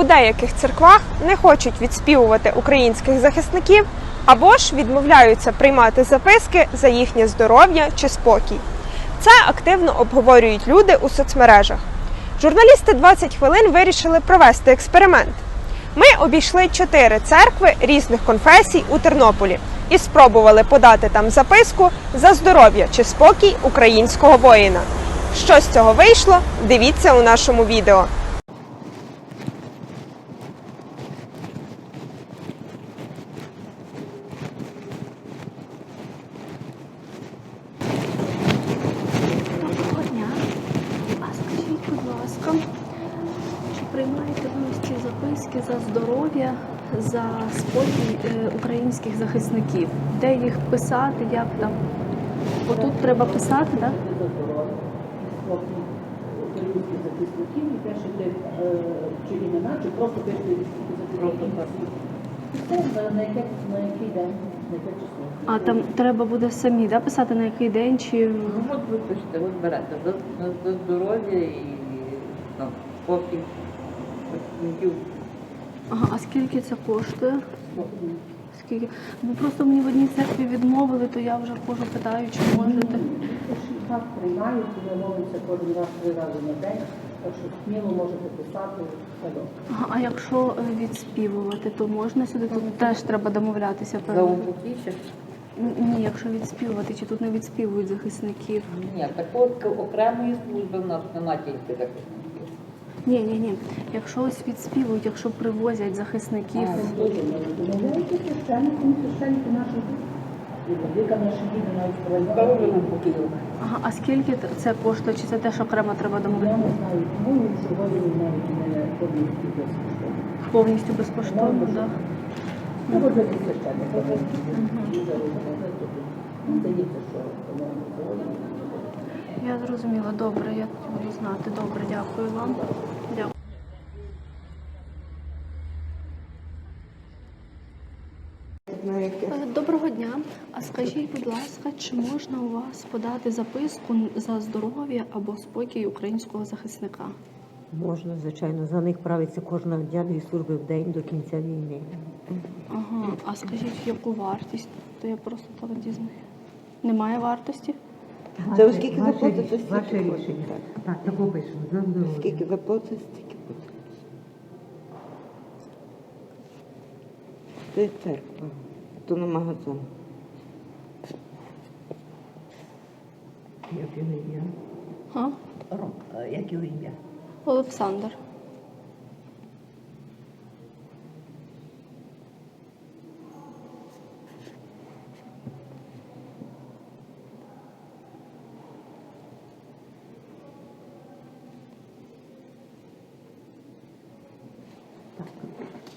у деяких церквах не хочуть відспівувати українських захисників або ж відмовляються приймати записки за їхнє здоров'я чи спокій. Це активно обговорюють люди у соцмережах. Журналісти 20 хвилин вирішили провести експеримент. Ми обійшли чотири церкви різних конфесій у Тернополі і спробували подати там записку за здоров'я чи спокій українського воїна. Що з цього вийшло? Дивіться у нашому відео. Доброго дня. А скажіть, будь ласка, чи приймаєте ви ці записки за здоров'я, за спокій е, українських захисників? Де їх писати, як там? Бо тут треба писати, так? на, який день. А там треба буде самі да, писати на який день чи. Ну, от ви пишете, от берете за здоров'я і там, спокій працівників. Ага, а скільки це коштує? Скільки? Бо просто мені в одній церкві відмовили, то я вже хожу питаю, чи можете. Так приймають, і молимося кожен раз три рази на день, так що сміло можете писати добре. А якщо е, відспівувати, то можна сюди? Тут теж треба домовлятися, певно. Н- Ні, якщо відспівувати, чи тут не відспівують захисників? Ні, такої окремої служби в нас немає тільки захисників. Ні, ні, ні. Якщо ось відспівують, якщо привозять захисників. Здоров'я проведуть. упокійних. Ага, а скільки це коштує? Чи це теж окремо треба навіть повністю безкоштовно. Так? Що. Я зрозуміла. Добре, я буду знати. Добре, дякую вам. Дякую. Е, Доброго дня. А скажіть, будь ласка, чи можна у вас подати записку за здоров'я або спокій українського захисника? Можна, звичайно, за них правиться кожна дня служби в день до кінця війни. Ага, а скажіть, яку вартість? То я просто так дізнаю. Немає вартості? Це оскільки Ваше заплатите, Ваше стільки рішення. Так, тако пишемо. За здоров'я. Скільки заплатите, стільки буде. Це церква, то не магазин. Як його ім'я? А? Ром, а, Як його ім'я? Олександр.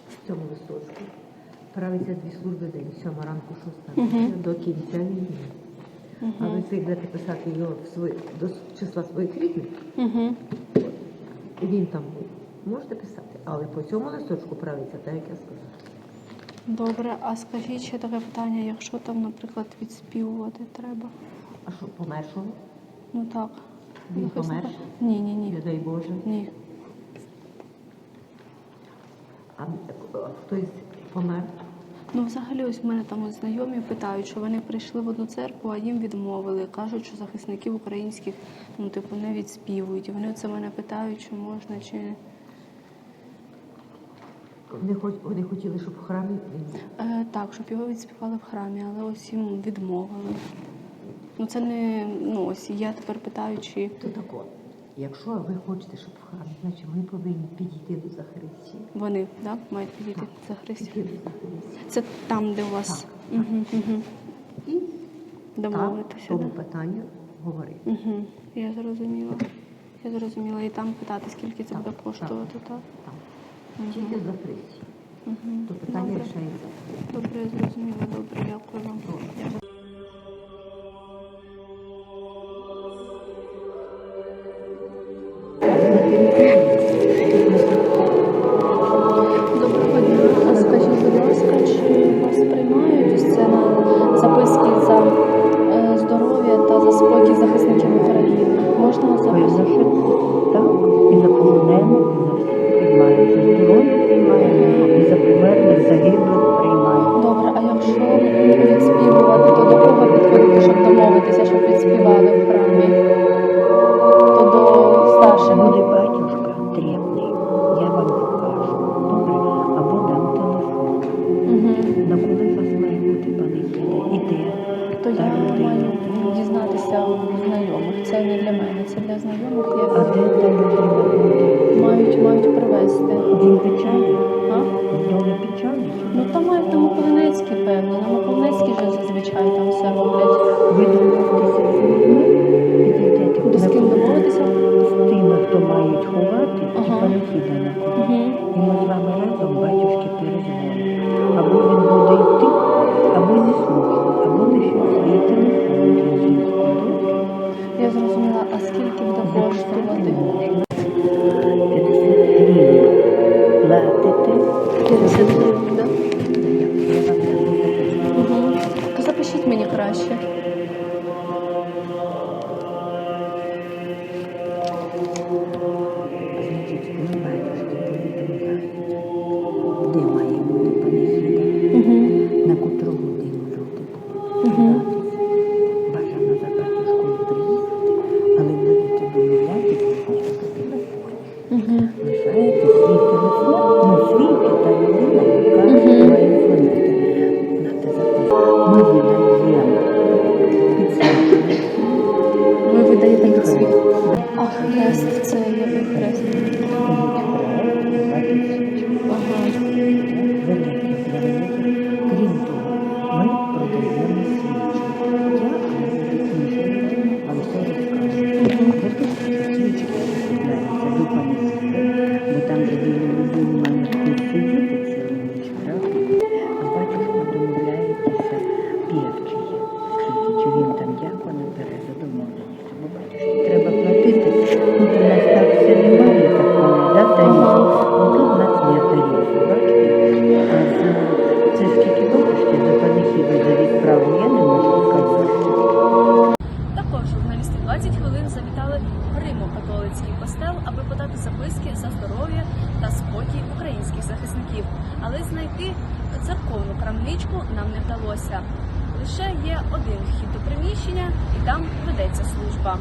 В цьому листочку. Правиться дві служби в день, сьома ранку, шоста до кінця війни. А ви це йдете писати його в свої, до числа своїх рідних, він там був. Можете писати, але по цьому листочку правиться, так як я сказала. Добре, а скажіть ще таке питання, якщо там, наприклад, відспівувати треба? А що, помершого? Ну так. Він Захисника? помер? Ні, ні, ні. Не дай Боже. Ні. А хтось помер? Ну, взагалі, ось в мене там ось знайомі питають, що вони прийшли в одну церкву, а їм відмовили. Кажуть, що захисників українських ну, типу, не відспівують. І вони це мене питають, чи можна, чи. Вони, хоч, вони хотіли, щоб в храмі Е, так, щоб його відспівали в храмі, але ось їм відмовили. Ну це не ну ось я тепер питаю, чи то тако. Якщо ви хочете, щоб в храмі, значить ми повинні підійти до Захаристії. вони да, мають підійти. Підійти до Захаристії. Це там, де у вас угу, угу. І домовитися. там Да? тому питанню говорити. Угу. Я зрозуміла. Я зрозуміла. І там питати, скільки це Так, буде коштувати, так? Так. Мгм. Тільки з Захаристії. Угу. То питання Добре. рішається. Добре, я зрозуміла. Добре, дякую вам. Дякую. Чи вас це не для знайомих. Я... А? Мають, мають привезти. Він печаль. А? Доля печальний? Ну там мають там Полинецький, певно. На Маковницький же зазвичай там все роблять. Ви домовитеся з людьми. До з ким домовитися? З тими, хто мають ховати, ага. і перехідами. Угу. І ми з вами разом бачимо. коштувати. Платити 50 гривень. No fui. подати записки за здоров'я та спокій українських захисників, але знайти церковну крамничку нам не вдалося. Лише є один вхід до приміщення, і там ведеться служба.